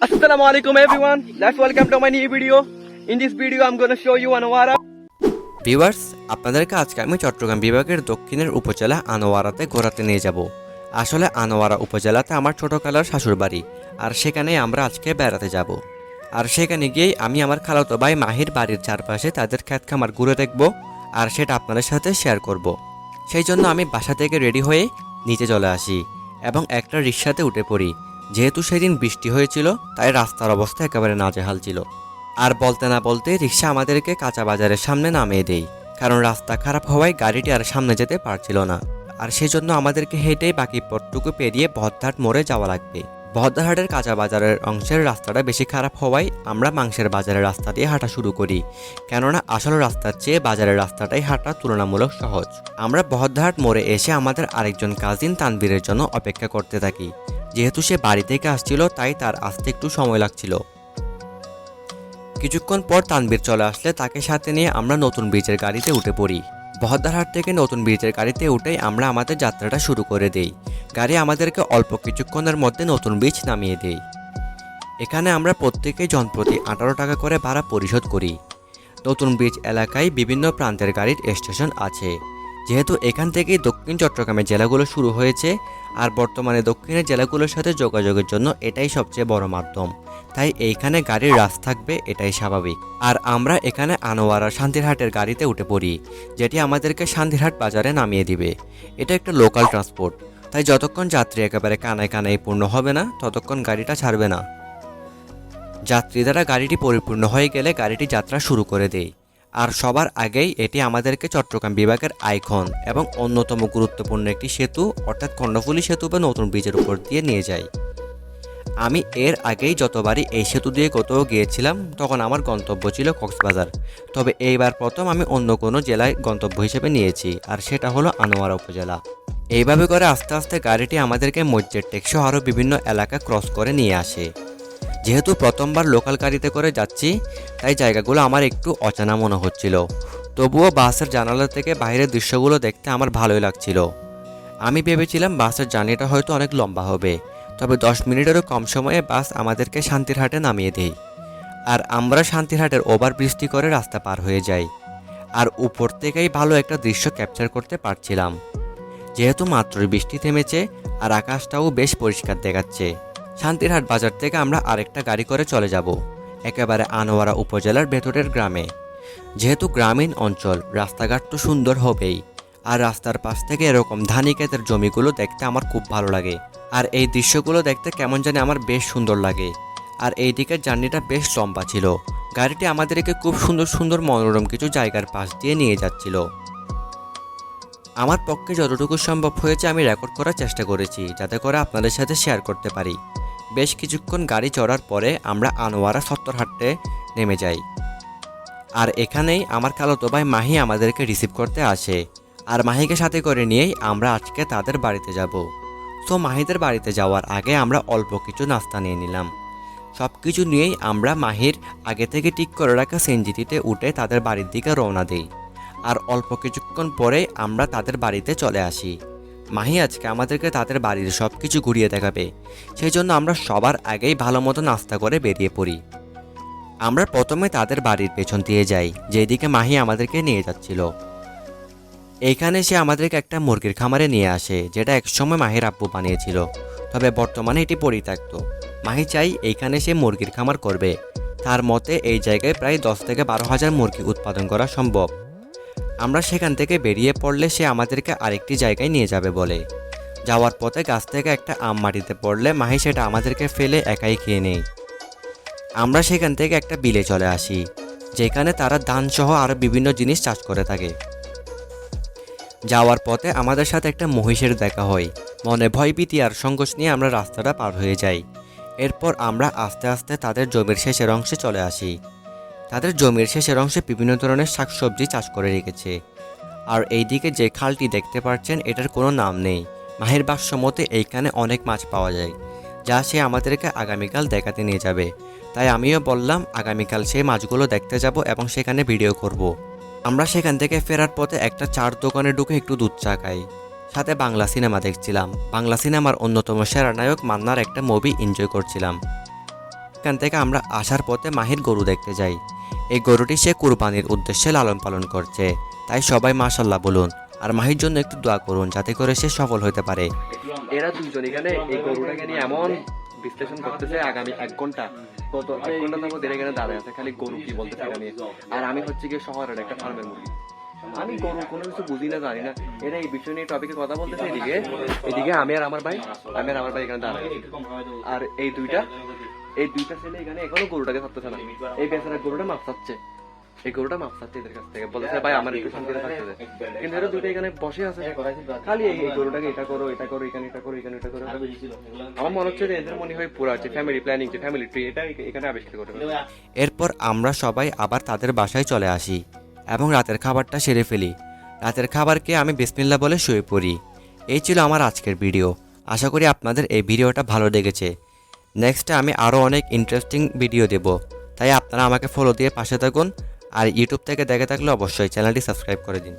Assalamu alaikum everyone. Let's welcome to my new video. In this video, I'm gonna show you Anwara. Viewers আপনাদেরকে আজকে আমি চট্টগ্রাম বিভাগের দক্ষিণের উপজেলা আনোয়ারাতে ঘোরাতে নিয়ে যাব আসলে আনোয়ারা উপজেলাতে আমার ছোটোকালার শ্বশুরবাড়ি আর সেখানেই আমরা আজকে বেড়াতে যাব আর সেখানে গিয়েই আমি আমার খালাতো ভাই মাহির বাড়ির চারপাশে তাদের খ্যাত খামার ঘুরে দেখব আর সেটা আপনাদের সাথে শেয়ার করব। সেই জন্য আমি বাসা থেকে রেডি হয়ে নিচে চলে আসি এবং একটা রিক্সাতে উঠে পড়ি যেহেতু সেদিন বৃষ্টি হয়েছিল, তাই রাস্তার অবস্থা একেবারে নাজেহাল ছিল। আর বলতে না বলতে রিক্সা আমাদেরকে কাঁচা বাজারের সামনে নামিয়ে দেয়, কারণ রাস্তা খারাপ হওয়ায় গাড়িটি আর সামনে যেতে পারছিল না। আর সেজন্য আমাদেরকে হেঁটেই বাকি পথটুকু পেরিয়ে ভদ্রহাট মোড়ে যাওয়া লাগবে। ভদ্রহাটের কাঁচা বাজারের অংশের রাস্তাটা বেশি খারাপ হওয়ায় আমরা মাংসের বাজারের রাস্তা দিয়ে হাঁটা শুরু করি, কেননা আসল রাস্তার চেয়ে বাজারের রাস্তাটাই হাঁটা তুলনামূলক সহজ। আমরা ভদ্রহাট মোড়ে এসে আমাদের আরেকজন কাজিন তানবীরের জন্য অপেক্ষা করতে থাকি। যেহেতু সে বাড়ি থেকে আসছিল, তাই তার আসতে একটু সময় লাগছিল। কিছুক্ষণ পর তানবীর চলে আসলে তাকে সাথে নিয়ে আমরা নতুন ব্রিজের গাড়িতে উঠে পড়ি। বহদ্দারহাট থেকে নতুন ব্রিজের গাড়িতে উঠেই আমরা আমাদের যাত্রাটা শুরু করে দেই। গাড়ি আমাদেরকে অল্প কিছুক্ষণের মধ্যে নতুন ব্রিজ নামিয়ে দেই এখানে আমরা প্রত্যেকেই জনপ্রতি আঠারো টাকা করে ভাড়া পরিশোধ করি। নতুন ব্রিজ এলাকায় বিভিন্ন প্রান্তের গাড়ির স্টেশন আছে। যেহেতু এখান থেকেই দক্ষিণ চট্টগ্রামের জেলাগুলো শুরু হয়েছে, আর বর্তমানে দক্ষিণের জেলাগুলোর সাথে যোগাযোগের জন্য এটাই সবচেয়ে বড় মাধ্যম। তাই এইখানে গাড়ির রাস থাকবে, এটাই স্বাভাবিক। আর আমরা এখানে আনোয়ারা শান্তিরহাটের গাড়িতে উঠে পড়ি, যেটি আমাদেরকে শান্তিরহাট বাজারে নামিয়ে দিবে। এটা একটা লোকাল ট্রান্সপোর্ট, তাই যতক্ষণ যাত্রী একেবারে কানায় কানায় পূর্ণ হবে না, ততক্ষণ গাড়িটা ছাড়বে না। যাত্রী দ্বারা গাড়িটি পরিপূর্ণ হয়ে গেলে গাড়িটি যাত্রা শুরু করে দেয়। আর সবার আগেই এটি আমাদেরকে চট্টগ্রাম বিভাগের আইকন এবং অন্যতম গুরুত্বপূর্ণ একটি সেতু, অর্থাৎ কর্ণফুলী সেতু বা নতুন ব্রিজের উপর দিয়ে নিয়ে যায়। আমি এর আগেই যতবারই এই সেতু দিয়ে কোথাও গিয়েছিলাম, তখন আমার গন্তব্য ছিল কক্সবাজার। তবে এইবার প্রথম আমি অন্য কোনো জেলায় গন্তব্য হিসেবে নিয়েছি, আর সেটা হলো আনোয়ারা উপজেলা। এইভাবে করে আস্তে আস্তে গাড়িটি আমাদেরকে মসজিদ টেকসহ আরও বিভিন্ন এলাকা ক্রস করে নিয়ে আসে। যেহেতু প্রথমবার লোকাল গাড়িতে করে যাচ্ছি, তাই জায়গাগুলো আমার একটু অজানা মনে হচ্ছিল। তবুও বাসের জানালা থেকে বাইরের দৃশ্যগুলো দেখতে আমার ভালোই লাগছিল। আমি ভেবেছিলাম বাসের জার্নিটা হয়তো অনেক লম্বা হবে, তবে দশ মিনিটেরও কম সময়ে বাস আমাদেরকে শান্তিরহাটে নামিয়ে দেয়। আর আমরা শান্তিরহাটের ওভার বৃষ্টি করে রাস্তা পার হয়ে যাই। আর উপর থেকেই ভালো একটা দৃশ্য ক্যাপচার করতে পারছিলাম। যেহেতু মাত্রই বৃষ্টি থেমেছে, আর আকাশটাও বেশ পরিষ্কার দেখাচ্ছে। শান্তিরহাট বাজার থেকে আমরা আরেকটা গাড়ি করে চলে যাব, একেবারে আনোয়ারা উপজেলার ভেতরের গ্রামে। যেহেতু গ্রামীণ অঞ্চল, রাস্তাঘাট তো সুন্দর হবেই, আর রাস্তার পাশ থেকে এরকম ধানি ক্ষেতের জমিগুলো দেখতে আমার খুব ভালো লাগে। আর এই দৃশ্যগুলো দেখতে কেমন জানি আমার বেশ সুন্দর লাগে। আর এই দিকের জার্নিটা বেশ লম্বা ছিল। গাড়িটি আমাদেরকে খুব সুন্দর সুন্দর মনোরম কিছু জায়গার পাশ দিয়ে নিয়ে যাচ্ছিল। আমার পক্ষে যতটুকু সম্ভব হয়েছে আমি রেকর্ড করার চেষ্টা করেছি, যাতে করে আপনাদের সাথে শেয়ার করতে পারি। বেশ কিছুক্ষণ গাড়ি চড়ার পরে আমরা আনোয়ারা সত্তরহাটে নেমে যাই। আর এখানেই আমার খালাতো ভাই মাহি আমাদেরকে রিসিভ করতে আসে। আর মাহিকে সাথে করে নিয়েই আমরা আজকে তাদের বাড়িতে যাব। তো মাহিদের বাড়িতে যাওয়ার আগে আমরা অল্প কিছু নাস্তা নিয়ে নিলাম। সব কিছু নিয়েই আমরা মাহির আগে থেকে ঠিক করে রাখা সেনজিটিতে উঠে তাদের বাড়ির দিকে রওনা দিই। আর অল্প কিছুক্ষণ পরে আমরা তাদের বাড়িতে চলে আসি। মাহি আজকে আমাদেরকে তাদের বাড়ির সব কিছু ঘুরিয়ে দেখাবে। সেই জন্য আমরা সবার আগেই ভালো মতো নাস্তা করে বেরিয়ে পড়ি। আমরা প্রথমে তাদের বাড়ির পেছন দিয়ে যাই, যেদিকে মাহি আমাদেরকে নিয়ে যাচ্ছিল। এইখানে সে আমাদেরকে একটা মুরগির খামারে নিয়ে আসে, যেটা একসময় মাহির আব্বু বানিয়েছিল। তবে বর্তমানে এটি পরিত্যক্ত। মাহি চাই এইখানে সে মুরগির খামার করবে। তার মতে এই জায়গায় প্রায় দশ থেকে বারো হাজার মুরগি উৎপাদন করা সম্ভব। আমরা সেখান থেকে বেরিয়ে পড়লে সে আমাদেরকে আরেকটি জায়গায় নিয়ে যাবে বলে। যাওয়ার পথে গাছ থেকে একটা আম মাটিতে পড়লে মাহি সেটা আমাদেরকে ফেলে একাই খেয়ে নেই আমরা সেখান থেকে একটা বিলে চলে আসি, যেখানে তারা ধান সহ আরও বিভিন্ন জিনিস চাষ করে থাকে। যাওয়ার পথে আমাদের সাথে একটা মহিষের দেখা হয়। মনে ভয় ভয়ভীতি আর সংকোচ নিয়ে আমরা রাস্তাটা পার হয়ে যাই। এরপর আমরা আস্তে আস্তে তাদের জমির শেষের অংশে চলে আসি। তাদের জমির শেষের অংশে বিভিন্ন ধরনের শাকসবজি চাষ করে রেখেছে। আর এইদিকে যে খালটি দেখতে পাচ্ছেন, এটার কোনো নাম নেই। মাহের বাক্স মতে এইখানে অনেক মাছ পাওয়া যায়, যা সে আমাদেরকে আগামীকাল দেখাতে নিয়ে যাবে। তাই আমিও বললাম, আগামীকাল সেই মাছগুলো দেখতে যাব এবং সেখানে ভিডিও করব। আমরা সেখান থেকে ফেরার পথে একটা চার দোকানে ঢুকে একটু দুধ চা খাই। সাথে বাংলা সিনেমা দেখছিলাম। বাংলা সিনেমার অন্যতম সেরা নায়ক মান্নার একটা মুভি এনজয় করছিলাম। এখান থেকে আমরা আসার পথে মাহির গরু দেখতে যাই। এই গরুটি সে কুরবানির উদ্দেশ্যে লালন পালন করছে। তাই সবাই মাশাল্লাহ বলুন, আর মাহির জন্য একটু দোয়া করুন যাতে করে সে সফল হতে পারে। এরা দুজন এখানে এই গরুটাকে নিয়ে এমন বিশ্লেষণ করতেছে আগামী এক ঘণ্টা। কত এক ঘণ্টা যাব এরা এখানে দাঁড়ায় আছে, খালি গরু কি বলতে এটা নিয়ে। আর আমি হচ্ছে গিয়ে শহরের একটা ফার্মের মুরগি। আমি গরু কোনো কিছু বুঝি না, জানি না। এরা এই বিষয় নিয়ে টপিকে কথা বলতেছে, এদিকে এদিকে আমি আর আমার ভাই, আমি আর আমার ভাই এখানে আছি। আর এই দুইটা এই দুইটা ছেলে এখানে এখনও গরুটাকে ছাড়তেছে না। এই বেচারা গরুটা মাপ চাচ্ছে। এই গরুটা মাপ চাচ্ছে এদের কাছ থেকে। বলতেছে, ভাই, আমার একটু শান্তিতে থাকতে কিন্তু এরা দুইটা এখানে বসে আছে। খালি এই গরুটাকে এটা করো এটা করো, এখানে এটা করো, এখানে এটা করো। আমার মনে হচ্ছে যে এদের মনে হয় পুরো আছে ফ্যামিলি প্ল্যানিং যে ফ্যামিলি ট্রি এটা এখানে আবিষ্কার করে ফেলেছে। এরপর আমরা সবাই আবার তাদের বাসায় চলে আসি এবং রাতের খাবারটা সেরে ফেলি। রাতের খাবারকে আমি বিসমিল্লা বলে শুয়ে পড়ি। এই ছিল আমার আজকের ভিডিও। আশা করি আপনাদের এই ভিডিওটা ভালো লেগেছে। নেক্সটে আমি আরও অনেক ইন্টারেস্টিং ভিডিও দেব। তাই আপনারা আমাকে ফলো দিয়ে পাশে থাকুন। আর ইউটিউব থেকে দেখে থাকলে অবশ্যই চ্যানেলটি সাবস্ক্রাইব করে দিন।